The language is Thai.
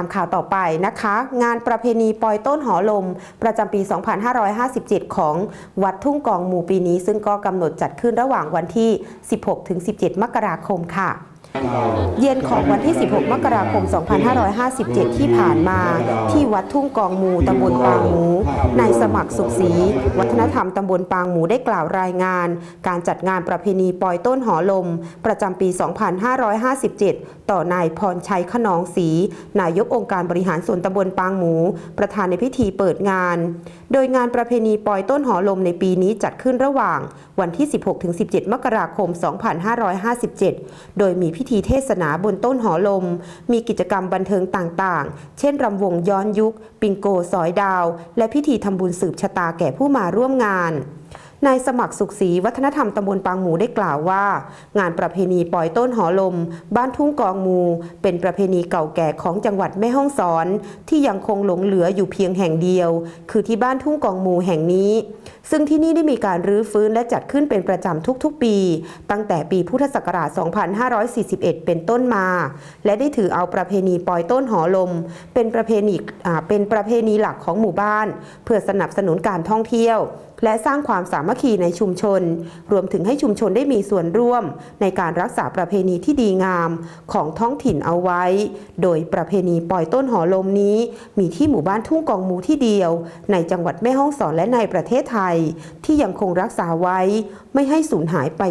ามข่าวต่อไปนะคะ งานประเพณีปอยต้นหอลม ประจำปี 2557 ของวัดทุ่งกองหมู่ปีนี้ ซึ่งก็กำหนดจัดขึ้นระหว่างวันที่ 16-17 มกราคมค่ะเย็นของวันที่ 16 มกราคม 2557 ที่ผ่านมา ที่วัดทุ่งกองหมูตำบลปางหมู นายสมัครสุขศรีวัฒนธรรมตำบลปางหมูได้กล่าวรายงาน การจัดงานประเพณีปอยต้นหอลม ประจำปี 2557 ต่อนายพรชัยขนองศรีนายกองค์การบริหารส่วนตำบลปางหมู ประธานในพิธีเปิดงาน โดยงานประเพณีปอยต้นหอลมในปีนี้จัดขึ้นระหว่างวันที่ 16-17 มกราคม 2557 โดยมีพิธีเทศนาบนต้นหอลม มีกิจกรรมบันเทิงต่างๆ เช่นรำวงย้อนยุค ปิงโกสอยดาว และพิธีทำบุญสืบชะตาแก่ผู้มาร่วมงานนายสมัครสุขศรีวัฒนธรรมตำบลปางหมูได้กล่าวว่า งานประเพณีปล่อยต้นหอลม บ้านทุ่งกองมู เป็นประเพณีเก่าแก่ของจังหวัดแม่ฮ่องสอน ที่ยังคงหลงเหลืออยู่เพียงแห่งเดียว คือที่บ้านทุ่งกองมูแห่งนี้ ซึ่งที่นี่ได้มีการรื้อฟื้นและจัดขึ้นเป็นประจำทุกๆปี ตั้งแต่ปีพุทธศักราช 2541 เป็นต้นมา และได้ถือเอาประเพณีปล่อยต้นหอลม เป็นประเพณีเป็นประเพณีหลักของหมู่บ้าน เพื่อสนับสนุนการท่องเที่ยว และสร้างความสามัคคีในชุมชน รวมถึงให้ชุมชนได้มีส่วนร่วม ในการรักษาประเพณีที่ดีงามของท้องถิ่นเอาไว้ โดยประเพณีปล่อยต้นหอลมนี้ มีที่หมู่บ้านทุ่งกองมูที่เดียว ในจังหวัดแม่ฮ่องสอนและในประเทศไทยที่ยังคงรักษาไว้ ไม่ให้สูญหายไป